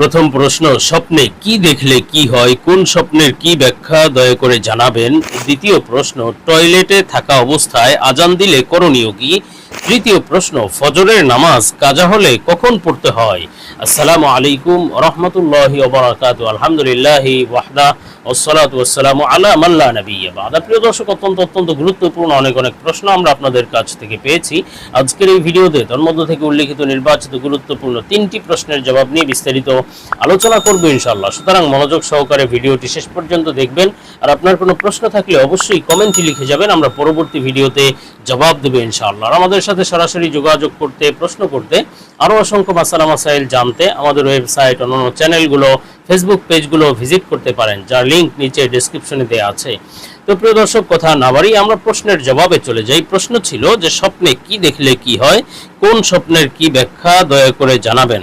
প্রথম প্রশ্ন, স্বপ্নে কি দেখলে কি হয়? কোন স্বপ্নের কি ব্যাখ্যা দয়া করে জানাবেন? দ্বিতীয় প্রশ্ন, টয়লেটে থাকা অবস্থায় আজান দিলে করণীয় কি? তৃতীয় প্রশ্ন, ফজরের নামাজ কাজা হলে কখন পড়তে হয়? আসসালামু আলাইকুম রহমতুল্লাহি ওবরাকাতু। আলহামদুলিল্লাহি ওয়াহদা ওসসালাতু ওয়াসসালামু আলা মাল্লা নবিয়্যা বাদা। প্রিয় দর্শক, অত্যন্ত অত্যন্ত গুরুত্বপূর্ণ অনেক অনেক প্রশ্ন আমরা আপনাদের কাছ থেকে পেয়েছি। আজকের এই ভিডিওতে তার মধ্য থেকে উল্লেখিত নির্বাচিত গুরুত্বপূর্ণ তিনটি প্রশ্নের জবাব নিয়ে বিস্তারিত আলোচনা করব ইনশাআল্লাহ। সুতরাং মনোযোগ সহকারে ভিডিওটি শেষ পর্যন্ত দেখবেন। আর আপনার কোনো প্রশ্ন থাকলে অবশ্যই কমেন্টে লিখে যাবেন। আমরা পরবর্তী ভিডিওতে জবাব দেবো ইনশাআল্লাহ। আমাদের সাথে সরাসরি যোগাযোগ করতে, প্রশ্ন করতে আরও অসংখ্য মাসালা মাসাইল জানতে আমাদের ওয়েবসাইট অন্যান্য চ্যানেলগুলো, ফেসবুক পেজগুলো ভিজিট করতে পারেন, যার লিঙ্ক নিচে ডিসক্রিপশনে দেওয়া আছে। তো প্রিয় দর্শক, কথা না বাড়ি আমরা প্রশ্নের জবাবে চলে যাই। প্রশ্ন ছিল যে স্বপ্নে কি দেখলে কি হয়, কোন স্বপ্নের কি ব্যাখ্যা, দয়া করে জানাবেন।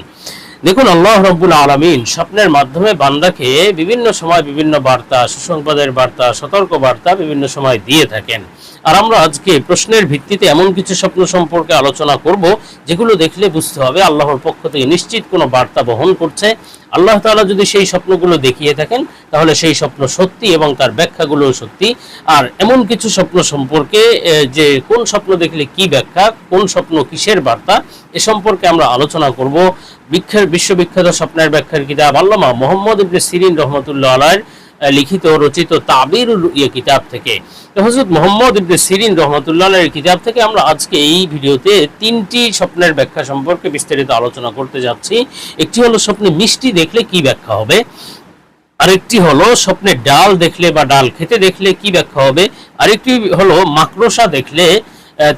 দেখুন, আল্লাহ রব্বুল আলমিন স্বপ্নের মাধ্যমে বান্দাকে বিভিন্ন সময় বিভিন্ন বার্তা, সুসংবাদের বার্তা সতর্ক বার্তা বিভিন্ন সময় দিয়ে থাকেন। আর আমরা আজকে প্রশ্নের ভিত্তিতে এমন কিছু স্বপ্ন সম্পর্কে আলোচনা করব, যেগুলো দেখলে বুঝতে হবে আল্লাহর পক্ষ থেকে নিশ্চিত কোনো বার্তা বহন করছে। আল্লাহ তালা যদি সেই স্বপ্নগুলো দেখিয়ে থাকেন তাহলে সেই স্বপ্ন সত্যি এবং তার ব্যাখ্যাগুলো সত্যি। আর এমন কিছু স্বপ্ন সম্পর্কে যে কোন স্বপ্ন দেখলে কি ব্যাখ্যা কোন স্বপ্ন কিসের বার্তা এ সম্পর্কে আমরা আলোচনা করব। বিখ্যাত বিশ্ববিখ্যাত স্বপ্নের ব্যাখ্যার কিতাব আল্লামা মোহাম্মদ ইবনে সিরিন রহমতুল্লাহ আলাইর আহ, লিখিত রচিত তাবির ইয়ে কিতাব থেকে। হজরত মোহাম্মদ ইবনে সিরিন রহমতুল্লাহ কিতাব থেকে আমরা আজকে এই ভিডিওতে তিনটি স্বপ্নের ব্যাখ্যা সম্পর্কে বিস্তারিত আলোচনা করতে যাচ্ছি। একটি হলো স্বপ্নে মিষ্টি দেখলে কি ব্যাখ্যা হবে? আরেকটি হলো স্বপ্নে ডাল দেখলে বা ডাল খেতে দেখলে কি ব্যাখ্যা হবে? আরেকটি হলো মাকড়সা দেখলে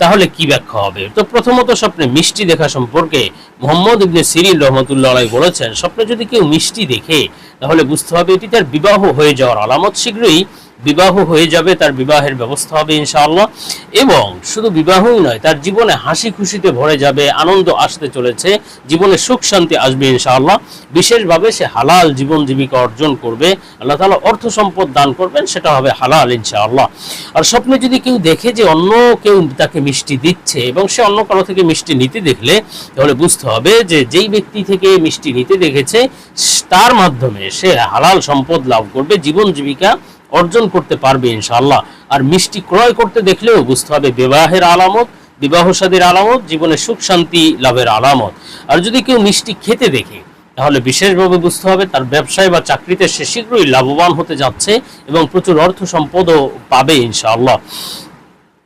তাহলে কি ব্যাখ্যা হবে? তো প্রথমত স্বপ্নে মিষ্টি দেখা সম্পর্কে মোহাম্মদ ইবনে সিরিল রহমতুল্লাহ বলেছেন, স্বপ্নে যদি কেউ মিষ্টি দেখে তাহলে বুঝতে হবে এটি তার বিবাহ হয়ে যাওয়ার আলামত শীঘ্রই বিবাহ হয়ে যাবে, তার বিবাহের ব্যবস্থা হবে ইনশাআল্লাহ। এবং শুধু বিবাহই নয়, তার জীবনে হাসি খুশিতে ভরে যাবে, আনন্দ আসতে চলেছে, জীবনে সুখ শান্তি আসবে ইনশাআল্লাহ। বিশেষভাবে সে হালাল জীবন জীবিকা অর্জন করবে, আল্লাহ তাআলা অর্থ সম্পদ দান করবেন, সেটা হবে হালাল ইনশাআল্লাহ। আর স্বপ্নে যদি কেউ দেখে যে অন্য কেউ তাকে মিষ্টি দিচ্ছে এবং সে অন্য কারও থেকে মিষ্টি নিতে দেখলে, তাহলে বুঝতে হবে যে যেই ব্যক্তি থেকে মিষ্টি নিতে দেখেছে, তার মাধ্যমে সে হালাল সম্পদ লাভ করবে, জীবন জীবিকা অর্জন করতে পারবে ইনশাআল্লাহ। আর মিষ্টি ক্রয় করতে দেখলেও বুঝতে হবে বিবাহের আলামত, বিবাহ আলামত, জীবনে সুখ শান্তি, লাভের আলামত। আর যদি কেউ মিষ্টি খেতে দেখে, তাহলে বিশেষভাবে বুঝতে হবে তার ব্যবসায় বা চাকরিতে সে শীঘ্রই লাভবান হতে যাচ্ছে এবং প্রচুর অর্থ সম্পদও পাবে ইনশাআল্লাহ।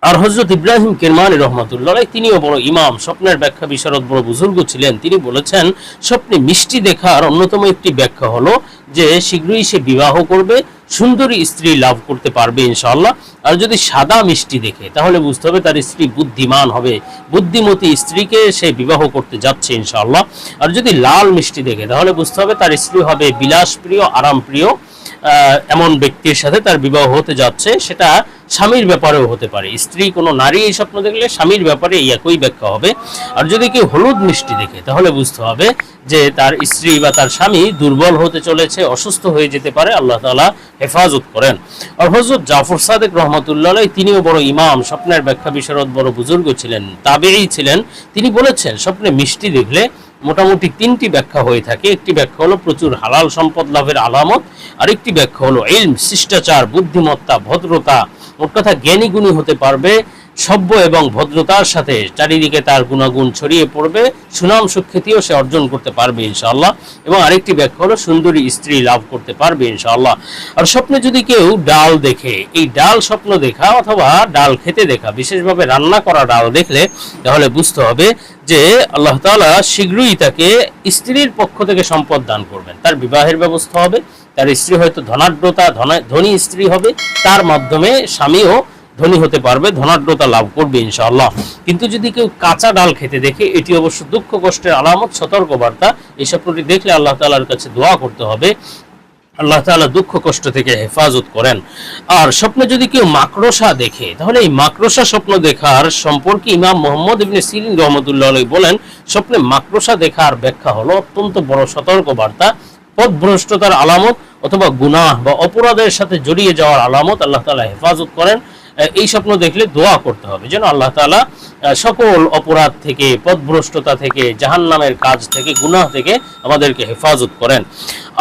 আর হজরত ইব্রাহিম কেরমানি রহমতুল্লাহ, তিনিও বড় ইমাম, স্বপ্নের ব্যাখ্যা বিশারদ বড় বুজুর্গ ছিলেন। তিনি বলেছেন, স্বপ্নে মিষ্টি দেখার অন্যতম একটি ব্যাখ্যা হলো যে শীঘ্রই সে বিবাহ করবে সুন্দরী স্ত্রী লাভ করতে পারবে ইনশাল্লাহ আর যদি সাদা মিষ্টি দেখে, তাহলে বুঝতে হবে তার স্ত্রী বুদ্ধিমান হবে। বুদ্ধিমতী স্ত্রীকে সে বিবাহ করতে যাচ্ছে ইনশাল্লাহ আর যদি লাল মিষ্টি দেখে, তাহলে বুঝতে হবে তার স্ত্রী হবে বিলাসপ্রিয়, আরামপ্রিয়। এমন ব্যক্তির সাথে তার বিবাহ হতে যাচ্ছে, সেটা স্বামীর ব্যাপারেও হতে পারে। স্ত্রী কোনো নারী এই স্বপ্ন দেখলে স্বামীর ব্যাপারে এই একই ব্যাখ্যা হবে। আর যদি কেউ হলুদ মিষ্টি দেখে, তাহলে বুঝতে হবে যে তার স্ত্রী বা তার স্বামী দুর্বল হতে চলেছে, অসুস্থ হয়ে যেতে পারে, আল্লাহ তাআলা হেফাজত করেন। আর হজরত জাফর সাদেক রহমতুল্লাহ তিনিও বড় ইমাম, স্বপ্নের ব্যাখ্যা বিশারদ বড় বুজুর্গ ছিলেন তাবেই ছিলেন। তিনি বলেছেন, স্বপ্নে মিষ্টি দেখলে মোটামুটি তিনটি ব্যাখ্যা হয়ে থাকে। একটি ব্যাখ্যা হলো প্রচুর হালাল সম্পদ লাভের আলামত, আরেকটি ব্যাখ্যা হলো ইলম, শিষ্টাচার, বুদ্ধিমত্তা, ভদ্রতা মোট কথা জ্ঞানী গুণী হতে পারবে সভ্য এবং ভদ্রতার সাথে চারিদিকে তার গুণাগুণ ছড়িয়ে পড়বে, সুনাম সুখ্যাতিও সে অর্জন করতে পারবে ইনশাআল্লাহ এবং আরেকটি ব্যাখ্যা হলো, সুন্দরী স্ত্রী লাভ করতে পারবে ইনশাআল্লাহ। আর স্বপ্নে যদি কেউ ডাল দেখে, এই ডাল স্বপ্ন দেখা অথবা ডাল খেতে দেখা, বিশেষভাবে রান্না করা ডাল দেখলে, তাহলে বুঝতে হবে যে আল্লাহ তাআলা শীঘ্রই তাকে স্ত্রীর পক্ষ থেকে সম্পদ দান করবেন। তার বিবাহের ব্যবস্থা হবে, তার স্ত্রী হয়তো ধনাঢ্যতা, ধনা- ধনী স্ত্রী হবে, তার মাধ্যমে স্বামীও ধনী হতে পারবে, ধনাঢ্যতা লাভ করবে ইনশাআল্লাহ। কিন্তু যদি কেউ কাঁচা ডাল খেতে দেখে, এটি অবশ্য দুঃখ কষ্টের আলামত সতর্ক বার্তা এই স্বপ্নটি দেখলে আল্লাহ তাআলার কাছে দোয়া করতে হবে। আল্লাহ তাআলা দুঃখ কষ্ট থেকে হেফাজত করেন। আর স্বপ্নে যদি কেউ মাকড়সা দেখে, তাহলে এই মাকড়সা স্বপ্ন দেখার সম্পর্কে ইমাম মোহাম্মদ ইবনে সিরিন রহমতুল্লাহ আলাইহি বলেন, স্বপ্নে মাকড়সা দেখার ব্যাখ্যা হলো অত্যন্ত বড় সতর্ক বার্তা পথভ্রষ্টতার আলামত অথবা গুনাহ বা অপরাধের সাথে জড়িয়ে যাওয়ার আলামত আল্লাহ তাআলা হেফাজত করেন। এই স্বপ্ন দেখলে দোয়া করতে হবে। যেন আল্লাহ তালা সকল অপরাধ থেকে পদভ্রষ্টতা থেকে, জাহান্নামের কাজ থেকে, গুনাহ থেকে আমাদেরকে হেফাজত করেন।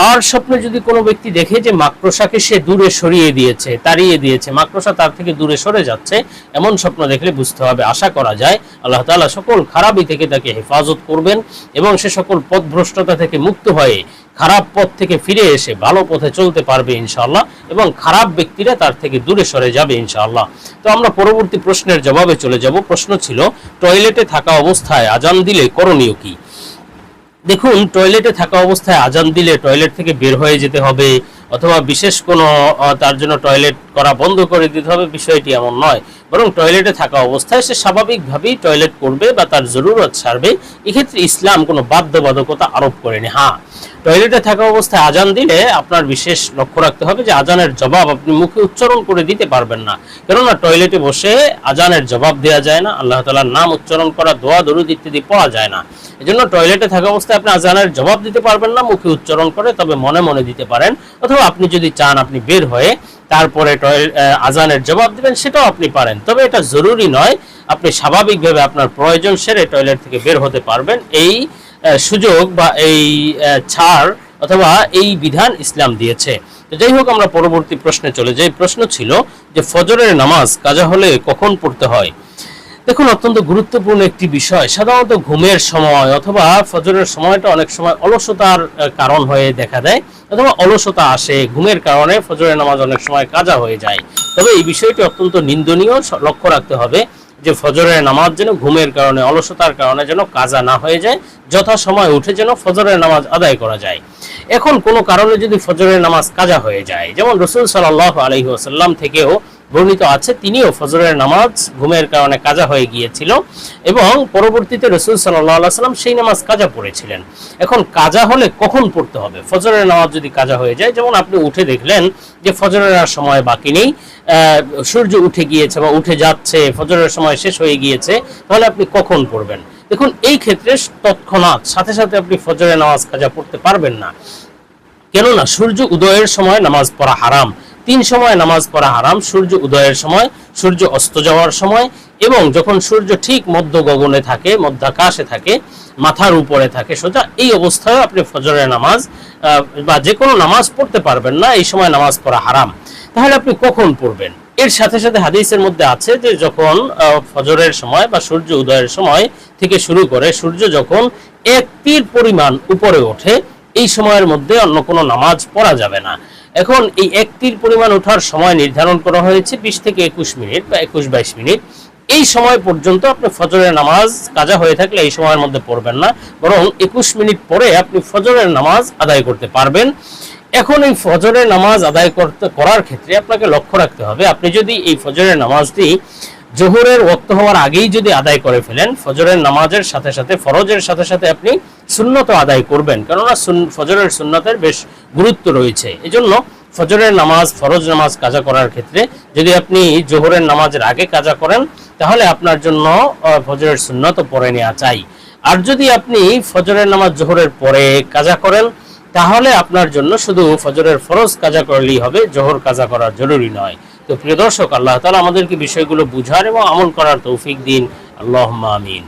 আর স্বপ্নে যদি কোনো ব্যক্তি দেখে যে মাকড়সাকে সে দূরে সরিয়ে দিয়েছে, তাড়িয়ে দিয়েছে, মাকড়সা তার থেকে দূরে সরে যাচ্ছে, এমন স্বপ্ন দেখলে বুঝতে হবে, আশা করা যায় আল্লাহ তাআলা সকল খারাপই থেকে তাকে হেফাজত করবেন এবং সে সকল পথভ্রষ্টতা থেকে মুক্ত হয়ে খারাপ পথ থেকে ফিরে এসে ভালো পথে চলতে পারবে ইনশাআল্লাহ এবং খারাপ ব্যক্তিরা তার থেকে দূরে সরে যাবে ইনশাআল্লাহ। তো আমরা পরবর্তী প্রশ্নের জবাবে চলে যাব। প্রশ্ন ছিল টয়লেটে থাকা অবস্থায় আজান দিলে করণীয় কি? দেখুন টয়লেটে থাকা অবস্থায় আজান দিলে টয়লেট থেকে বের হয়ে যেতে হবে, অথবা বিশেষ কোনো তার জন্য টয়লেট করা বন্ধ করে দিতে হবে, বিষয়টি এমন নয়। বরং টয়লেটে থাকা অবস্থায় সে স্বাভাবিকভাবেই টয়লেট করবে বা তার জরুরত ছাড়বে, এক্ষেত্রে ইসলাম কোনো বাধ্যবাধকতা আরোপ করেনি। হ্যাঁ টয়লেটে থাকা অবস্থায় আজান দিলে আপনার বিশেষ লক্ষ্য রাখতে হবে যে আজানের জবাব আপনি মুখে উচ্চারণ করে দিতে পারবেন না। কেননা টয়লেটে বসে আজানের জবাব দেওয়া যায় না, আল্লাহ তালার নাম উচ্চারণ করা, দোয়া, দরুদ ইত্যাদি পড়া যায় না। এজন্য টয়লেটে থাকা অবস্থায় আপনি আজানের জবাব দিতে পারবেন না, মুখে উচ্চারণ করে তবে মনে মনে দিতে পারেন। অথবা আপনি যদি চান আপনি বের হয়ে তারপরে আজানের জবাব দিবেন, সেটাও আপনি পারেন। তবে এটা জরুরি নয়, আপনি স্বাভাবিকভাবে আপনার প্রয়োজন সেরে টয়লেট থেকে বের হতে পারবেন। এই সুযোগ বা এই ছাড় অথবা এই বিধান ইসলাম দিয়েছে। তো যাই হোক, আমরা পরবর্তী প্রশ্নে চলে যাই। প্রশ্ন ছিল যে, ফজরের নামাজ কাজা হলে কখন পড়তে হয়? দেখুন, অত্যন্ত গুরুত্বপূর্ণ একটি বিষয়। সাধারণত ঘুমের সময় অথবা ফজরের সময়টা অনেক সময় অলসতার কারণ হয়ে দেখা দেয়। অথবা অলসতা আসে, ঘুমের কারণে ফজরের নামাজ অনেক সময় কাজা হয়ে যায়। তবে এই বিষয়টি অত্যন্ত নিন্দনীয় লক্ষ্য রাখতে হবে যে ফজরের নামাজ যেন ঘুমের কারণে, অলসতার কারণে যেন কাজা না হয়ে যায়, যথা সময় উঠে যেন ফজরের নামাজ আদায় করা যায়। এখন কোনো কারণে যদি ফজরের নামাজ কাজা হয়ে যায়, যেমন রসুল সাল্লাহ আলহি আসাল্লাম থেকেও বর্ণিত আছে, তিনিও ফজরের নামাজ, ঘুমের কারণে কাজা হয়ে গিয়েছিল এবং পরবর্তীতে রসুল সাল্লাহ সাল্লাম সেই নামাজ কাজা পড়েছিলেন। এখন কাজা হলে কখন পড়তে হবে? ফজরের নামাজ যদি কাজা হয়ে যায়, যেমন আপনি উঠে দেখলেন যে ফজরের আর সময় বাকি নেই সূর্য উঠে গিয়েছে বা উঠে যাচ্ছে, ফজরের সময় শেষ হয়ে গিয়েছে, তাহলে আপনি কখন পড়বেন? দেখুন, এই ক্ষেত্রে তৎক্ষণাৎ, সাথে সাথে আপনি ফজরের নামাজ কাজা পড়তে পারবেন না। কেননা সূর্য উদয়ের সময় নামাজ পড়া হারাম। তিন সময় নামাজ পড়া হারাম, সূর্য উদয়ের সময়, সূর্য অস্ত যাওয়ার সময়, এবং যখন সূর্য ঠিক মধ্য গগনে থাকে, মধ্যাকাশে থাকে, মাথার উপরে থাকে, সোজা এই অবস্থায় আপনি ফজরের নামাজ বা যে কোনো নামাজ পড়তে পারবেন না, এই সময় নামাজ পড়া হারাম। তাহলে আপনি কখন পড়বেন? এর সাথে সাথে হাদিসের মধ্যে আছে যে যখন ফজরের সময় বা সূর্য উদয়ের সময় থেকে শুরু করে সূর্য যখন এক তীর পরিমাণ উপরে ওঠে, এই সময়ের মধ্যে অন্য কোনো নামাজ পড়া যাবে না। এখন এই একটির পরিমাণ ওঠার সময় নির্ধারণ করা হয়েছে বিশ থেকে একুশ মিনিট বা একুশ বাইশ মিনিট। এই সময় পর্যন্ত আপনি ফজরের নামাজ কাজা হয়ে থাকলে এই সময়ের মধ্যে পড়বেন না, বরং একুশ মিনিট পরে আপনি ফজরের নামাজ আদায় করতে পারবেন। এখন এই ফজরের নামাজ আদায় করতে করার ক্ষেত্রে আপনাকে লক্ষ্য রাখতে হবে, আপনি যদি এই ফজরের নামাজটি জোহরের ওক্ত হওয়ার আগেই যদি আদায় করে ফেলেন, ফজরের নামাজের সাথে সাথে, ফরজের সাথে সাথে আপনি সুন্নত আদায় করবেন। কেননা ফজরের সুন্নতের বেশ গুরুত্ব রয়েছে। এজন্য ফজরের নামাজ, ফরজ নামাজ কাজা করার ক্ষেত্রে যদি আপনি জোহরের নামাজের আগে কাজা করেন, তাহলে আপনার জন্য ফজরের সুন্নত পরে নেওয়া চাই। আর যদি আপনি ফজরের নামাজ জোহরের পরে কাজা করেন, তাহলে আপনার জন্য শুধু ফজরের ফরজ কাজা করলেই হবে, জোহর কাজা করা জরুরি নয়। তো প্রিয় দর্শক, আল্লাহ তালা আমাদেরকে বিষয়গুলো বুঝার এবং আমল করার তৌফিক দিন। আল্লাহ আমিন।